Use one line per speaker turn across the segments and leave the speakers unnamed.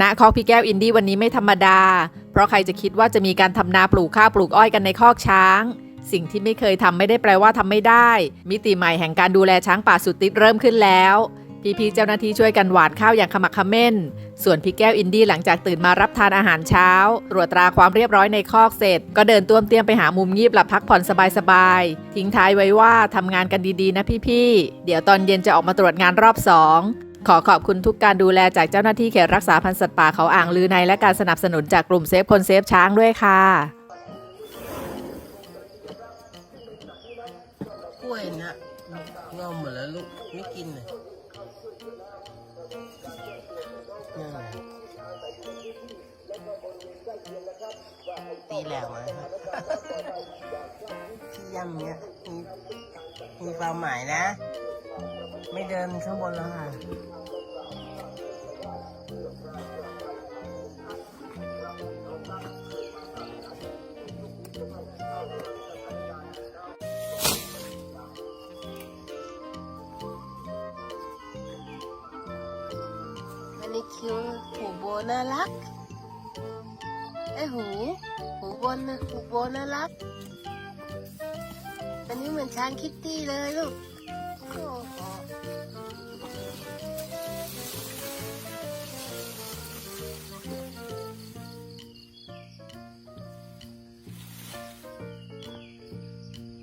ณคอกพี่แก้วอินดี้วันนี้ไม่ธรรมดา เพราะใครจะคิดว่าจะมีการทำนาปลูกข้าวปลูกอ้อยกันในคอกช้าง สิ่งที่ไม่เคยทำไม่ได้แปลว่าทำไม่ได้ มิติใหม่แห่งการดูแลช้างป่าสุดติดเริ่มขึ้นแล้วพี่ๆเจ้าหน้าที่ช่วยกันหวานข้าวอย่างขมักขม้น ส่วนพี่แก้วอินดี้หลังจากตื่นมารับทานอาหารเช้า ตรวจตราความเรียบร้อยในคอกเสร็จ ก็เดินต้วมเตรียมไปหามุมงีบหลับพักผ่อนสบายๆ ทิ้งท้ายไว้ว่าทำงานกันดีๆ นะพี่ๆ เดี๋ยวตอนเย็นจะออกมาตรวจงานรอบสอง ขอขอบคุณทุกการดูแลจากเจ้าหน้าที่เขตรักษาพันธุ์สัตว์ป่าเขาอ่างลือในและการสนับสนุนจากกลุ่มเซฟคนเซฟช้างด้วยค่ะ
กล้วยนะงอมหมดแล้วลูกไม่กินเลยนั่นและตีแหลกมาที่ย่ำเนี้ยมีมีความหมายนะ ไม่เดินข้างบนแล้วค่ะอันนี้คิ้วหูโบน่ารักไอ้หู หูบนนะหูโบน่ารักอันนี้เหมือนช้างคิตตี้เลยลูก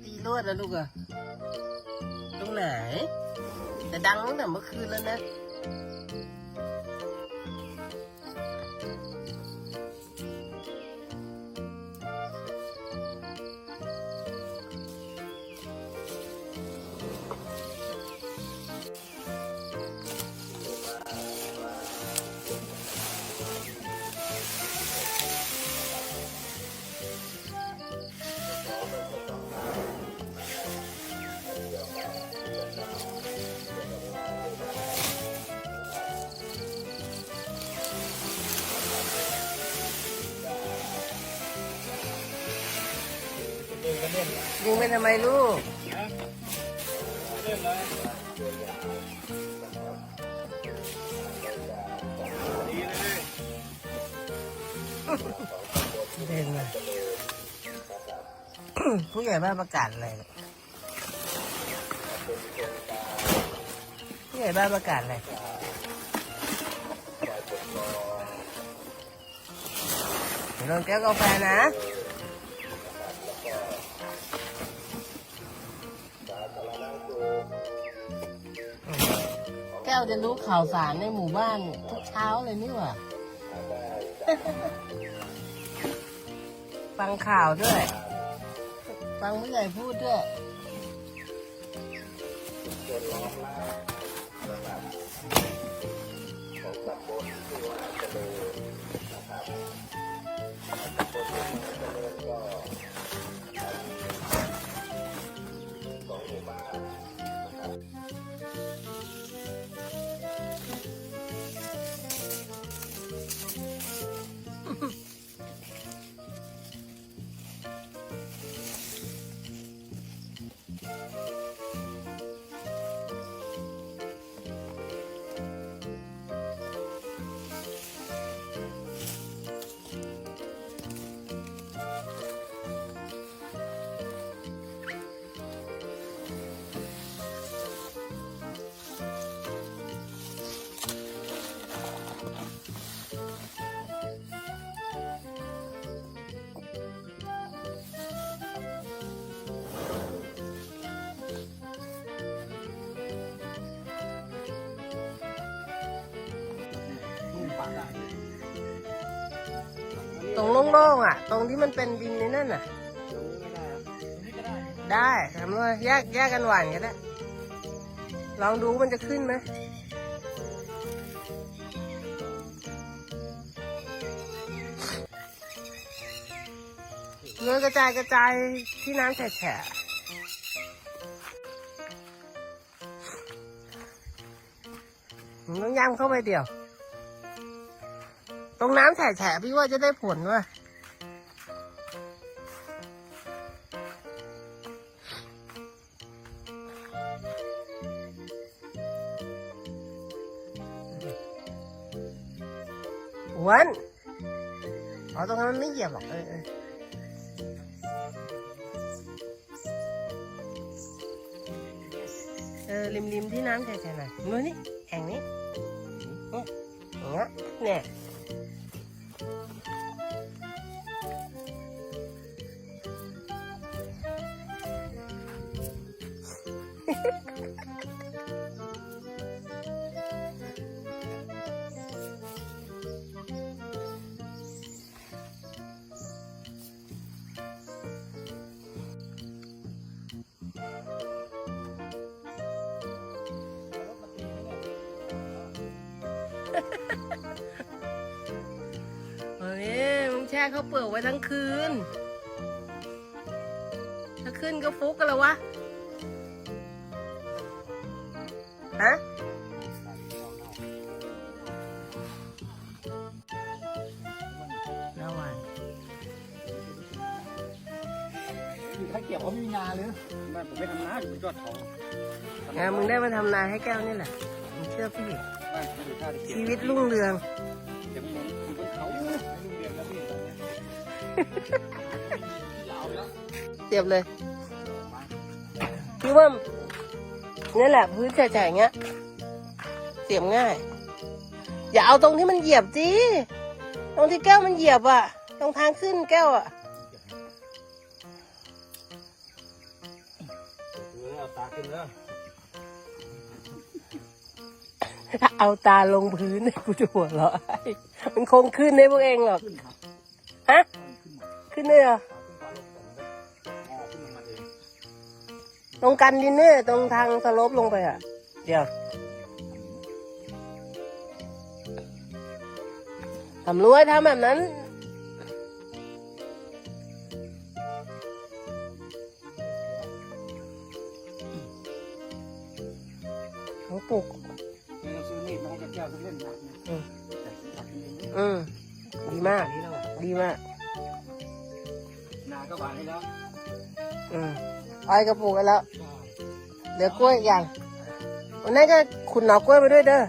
ตีรวดแล้วลูกอะตรงไหนแต่ดังตั้งแต่เมื่อคืนแล้วนะ ยิงไปทำไมลูกเด่นเลยผู้ใหญ่บ้านประกาศอะไรเนี่ยผู้ใหญ่บ้านประกาศอะไรเดี๋ยวลองแก้วกาแฟนะ แก้วจะรู้ข่าวสารในหมู่บ้านทุกเช้าเลยนี่หว่า ฟังข่าวด้วย ฟังผู้ใหญ่พูดด้วยต รงโล่งๆอะ ตรงที่มันเป็นดินในนั่นน่ะ ได้ทำว่าแยกแยกกันหวานก็ได้ ลองดูมันจะขึ้นไหมเนื้อกระจายกระจายที่น้ำแฉะๆมันต้องย้ำเข้าไปเดียว ตรงน้ำแฉะๆพี่ว่าจะได้ผลว่ะวนอ๋อตรงนั้นไม่เหยียบหรอกเออเออริมริมที่น้ำใส่ๆหน่อยมือนี่แห่งนี้เนี่ยอย่างเงี้ยเนี่ย เฮ้ยมึงแช่ข้าเปลือกไว้ทั้งคืน ถ้าขึ้นก็ฟุกกันแล้ววะ ฮะแล้วไง
ถ้าเกี่ยวเขาไม่มีงานเลยไม่ผมไม่ทำนาอยู่ยอดเขา
งานมึงได้มาทำนาให้แก้วนี่แหละมึงเชื่อพี่
บ้านเขาอยู่ท่าตะเกียบ
ชีวิตรุ่งเรือง
เดี๋ยวมึงอยู่บนเขาไม่รู้เรียนแล้วพี่ตอนเนี้ยยาวแล้ว
เสียบเลยพี่ว่า นี่แหละพื้นแฉะๆอย่างเงี้ย เสียบง่าย อย่าเอาตรงที่มันเหยียบจีตรงที่แก้วมันเหยียบอะตรงทางขึ้นแก้วอะ
เออเอาตาขึ้นแล้ว
ถ้าเอาตาลงพื้นกูจะหัวเราะให้มันคงขึ้นให้พวกเองหรอก
ขึ้นครับ
ฮะ
ขึ้นมา
ขึ้นเลยเหรอ
อ๋อ
ตรงกันดินเนอร์ตรงทางสโลปลงไปอะเดี๋ยวทำรวยทำแบบนั้นเขาปลูก
นี่เราซื้อมีดมาให้กับแก้วสักเล่มนะ
อืม
แต่ตัดเอง
อืมดีมาก
นี้แล้วอะ
ดีมาก
นาก็หวานให้แล้ว
อืม อ้อยก็ปลูกกันแล้ว เหลือกล้วยอีกอย่างวันนี้ก็ขุดหน่อกล้วยไปด้วยเด้อ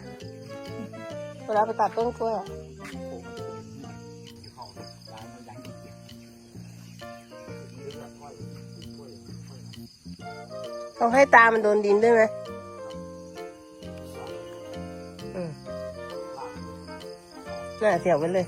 เวลาไปตัดต้นกล้วย
เขาลายมันยังอีกเดียว
ต้องให้ตามันโดนดินด้วยไหมอืมน่าเสียบไว้เลย